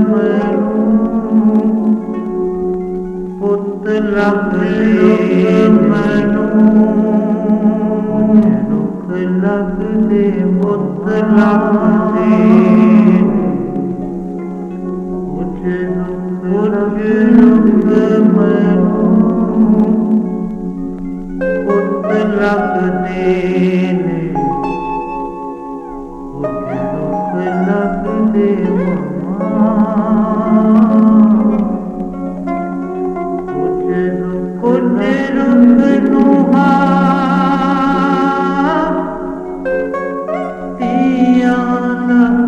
ਮੈਨੂੰ ਪੁੱਤ ਰੱਖ ਮੈਨੂੰ ਦੁੱਖ ਲੱਗਦੇ ਪੁੱਤ ਲੱਗਦੇ ਮੁਝੇ ਦੁੱਖ ਲੱਗਦੇ ਮੈਨੂੰ ਪੁੱਤ ਲੱਗਦੇ ਨੇ ਪੁੱਤ ਦੁੱਖ ਲੱਗਦੇ na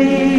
Mm-hmm.